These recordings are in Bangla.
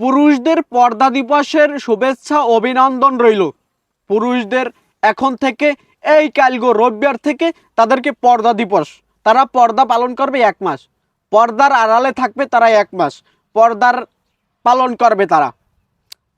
পুরুষদের পর্দা দিবসের শুভেচ্ছা অভিনন্দন রইল। পুরুষদের এখন থেকে এই কালগো রবিবার থেকে তাদেরকে পর্দা দিবস। তারা পর্দা পালন করবে এক মাস। পর্দার আড়ালে থাকবে তারা এক মাস। পর্দার পালন করবে তারা।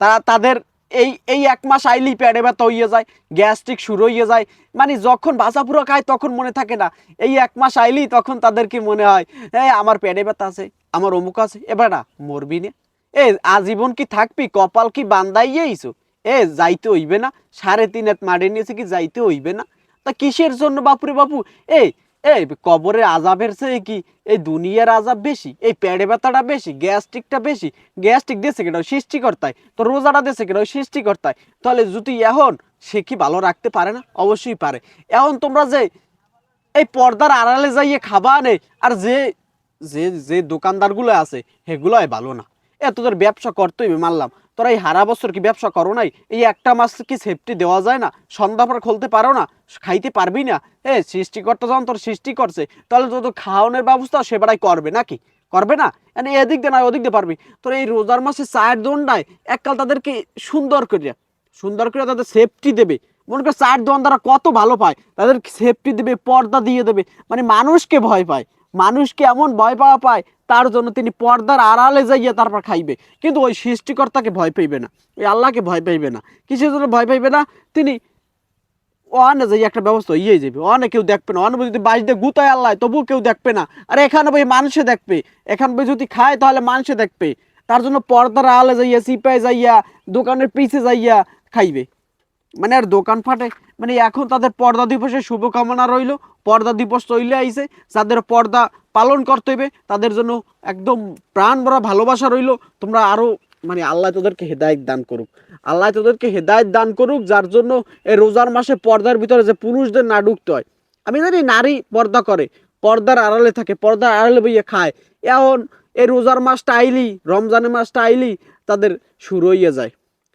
তারা তাদের এই এই এক মাস আইলেই প্যাডে ব্যথা হইয়ে যায়, গ্যাস্ট্রিক শুরু হইয়ে যায়। মানে যখন বাসাপুরো খায় তখন মনে থাকে না। এই এক মাস আইলেই তখন তাদেরকে মনে হয় হ্যাঁ আমার প্যাডে ব্যথা আছে, আমার অমুক আছে। এবার না, মরবি না। এ, আজীবন কি থাকবি? কপাল কি বান্দাইয়েইছো এ, যাইতে হইবে না। সাড়ে তিন হাত মারে নিয়েছে কি যাইতে হইবে না? তা কিসের জন্য বাপুরে বাপু? এই এই, কবরের আজাবের চেয়ে কি এই দুনিয়ার আজাব বেশি? এই পেড়ে ব্যথাটা বেশি? গ্যাস্ট্রিকটা বেশি? গ্যাস্ট্রিক দিয়েছে কেন? সৃষ্টিকর্তায়। তো রোজাটা দিয়েছে কেন? সৃষ্টিকর্তায়। তাহলে যদি এখন সে কি ভালো রাখতে পারে না? অবশ্যই পারে। এখন তোমরা যে এই পর্দার আড়ালে যাইয়ে খাবা আনে আর যে যে যে দোকানদারগুলো আছে, সেগুলোই ভালো না। এ, তোদের ব্যবসা করতেই মানলাম। তোরা এই হারা বছর কি ব্যবসা করো নাই? এই একটা মাস কি সেফটি দেওয়া যায় না? সন্ধ্যা পর খুলতে পারো না? খাইতে পারবি না? এ, সৃষ্টিকর্তা যখন তোর সৃষ্টি করছে, তাহলে তো তোর খাওয়ানোর ব্যবস্থা সেবারাই করবে নাকি? করবে না? মানে এদিক দিয়ে নয় ওদিক দিয়ে পারবি। তোর এই রোজার মাসে চায়ের দোনটায় এককাল তাদেরকে সুন্দর করে সুন্দর করে তাদের সেফটি দেবে। মনে কর চায়ের দোকান তারা কত ভালো পায়, তাদের সেফটি দেবে, পর্দা দিয়ে দেবে। মানে মানুষকে ভয় পায়। মানুষকে এমন ভয় পাওয়া পায় তার জন্য তিনি পর্দার আড়ালে যাইয়া তারপর খাইবে। কিন্তু ওই সৃষ্টিকর্তাকে ভয় পাইবে না, ওই আল্লাহকে ভয় পাইবে না। কিসের জন্য ভয় পাইবে না? তিনি অনে যাই একটা ব্যবস্থা ইয়ে যাবে অনে কেউ দেখবে না, অনে যদি বাস দিয়ে গুতায় আল্লাহ, তবুও কেউ দেখবে না। আর এখানে বই মানুষে দেখবে, এখান বই যদি খায় তাহলে মানুষে দেখবে। তার জন্য পর্দার আলে যাইয়া সিপায় যাইয়া, দোকানের পিছে যাইয়া খাইবে। মানে আর দোকান ফাটে মানে এখন তাদের পর্দা দিবসের শুভকামনা রইল, পর্দা দিবস চলে আইছে, যাদের পর্দা পালন করতে হইবে, তাদের জন্য একদম প্রাণ ভরা ভালোবাসা রইল, তোমরা আরও মানে আল্লাহ তোদেরকে হেদায়ত দান করুক। আল্লাহ তোদেরকে হেদায়ত দান করুক, যার জন্য এই রোজার মাসে পর্দার ভিতরে যে পুরুষদের না ঢুকতে হয়। আমি জানি নারী পর্দা করে, পর্দার আড়ালে থাকে, পর্দার আড়ালে বইয়ে খায়। এখন এই রোজার মাসটা আইলি রমজানের মাসটা আইলি তাদের শুরু হইয়া যায়।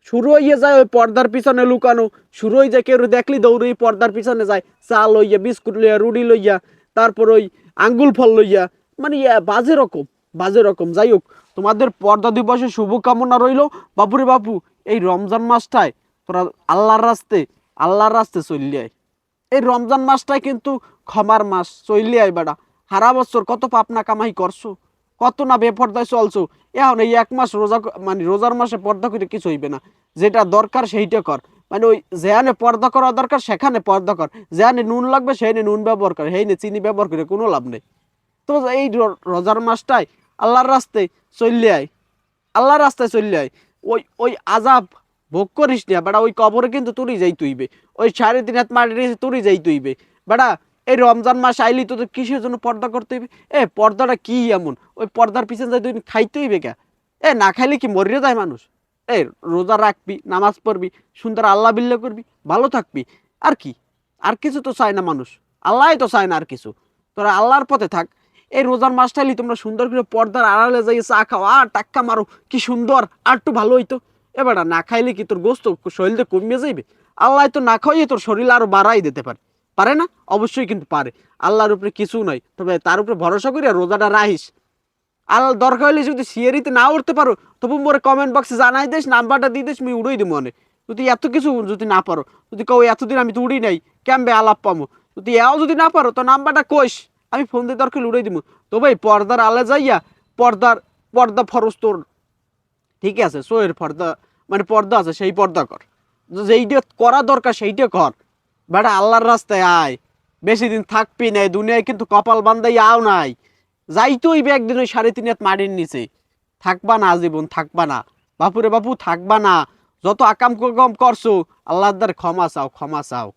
শুরু হইয়া যায় ওই পর্দার পিছনে লুকানো। শুরু হয়ে যায়, কেউ দেখলি দৌড়ে পর্দার পিছনে যায় চা লইয়া, বিস্কুট লইয়া, রুটি লইয়া, তারপর ওই আঙ্গুল ফল লইয়া। মানে বাজে রকম বাজে রকম। যাই হোক, তোমাদের পর্দা দিবসের শুভকামনা রইল। বাপুরে বাপু এই রমজান মাসটায় তোরা আল্লাহর রাস্তে আল্লাহর রাস্তে চললে আয়। এই রমজান মাসটায় কিন্তু ক্ষমার মাস, চললে আয় বেড়া। সারা বছর কত পাপনা কামাই করছ। কত না বেপর্দায় চলছো? এখন এই এক মাস রোজা মানে রোজার মাসে পর্দা করে কিছু হইবে না। যেটা দরকার সেইটা কর। মানে ওই যেখানে পর্দা করা দরকার, সেখানে পর্দা কর। যেখানে নুন লাগবে, সেখানে নুন ব্যবহার কর। সেইনে চিনি ব্যবহার করে কোনো লাভ নেই। তো এই রোজার মাসটায় আল্লাহর রাস্তায় চললে আয়। আল্লাহর রাস্তায় চললে আয়। ওই ওই আজাব ভোগ করিস না বেটা ওই কবরে কিন্তু তুই যাই তুইবে ওই সাড়ে তিন হাত মাটি রেখে তুই যাই তুইবে বেটা এই রমজান মাস আইলি তোদের কিসের জন্য পর্দা করতে হইবে? এ, পর্দাটা কি এমন? ওই পর্দার পিছনে যাই তুই খাইতে হইবে কে? এ, না খাইলে কি মরিয়ে যায় মানুষ? এ, রোজা রাখবি, নামাজ পড়বি, সুন্দর আল্লাহ বিল্লা করবি, ভালো থাকবি। আর কি? আর কিছু তো চায় না মানুষ। আল্লাহই তো চায় না আর কিছু। তোরা আল্লাহর পথে থাক। এই রোজার মাসটাইলি তোমরা সুন্দর করে পর্দার আড়ালে যাই, চা খাও, আর টাক্কা মারো, কি সুন্দর, আর একটু ভালো হইতো। এবার না খাইলে কি তোর গোস্ত শরীরে কমিয়ে যাইবে? আল্লাহ তো না খাইয়ে তোর শরীর আরও বাড়াই দিতে পারে। পারে না? অবশ্যই কিন্তু পারে। আল্লাহর উপরে কিছু নয় তবে তার উপরে ভরসা করে রোজাটা রাহিস আল্লাহ দরকার হলে যদি সিয়ারিতে না উঠতে পারো, তবু মোরে কমেন্ট বক্সে জানাই দিস, নাম্বারটা দিয়ে দিস আমি উড়াই দিব মনে। যদি এত কিছু যদি না পারো, যদি কও এতদিন আমি তো উড়ি নাই, কেমবে আলাপ পামো? যদি এও যদি না পারো, তো নাম্বারটা কইস, আমি ফোন দিয়ে দরকার উড়াই দিব তো ভাই পর্দার আলে যাইয়া পর্দার, পর্দা ফরস তোর। ঠিক আছে সোয়ের পর্দা মানে পর্দা আছে, সেই পর্দা কর। যেইটা করা দরকার, সেইটা কর। বেটা, আল্লাহর রাস্তায় আয়। বেশি দিন থাকবি নাই, দুনিয়ায় কিন্তু কপাল বান্ধাই আও নাই। যাইতো হইবে একদিন ওই সাড়ে তিন হাত মাটির নিচে। থাকবা না জীবন থাকবা না। বাপুরে বাপু, থাকবা না। যত আকাম কম করছ, আল্লাহর ক্ষমা চাও ক্ষমা চাও।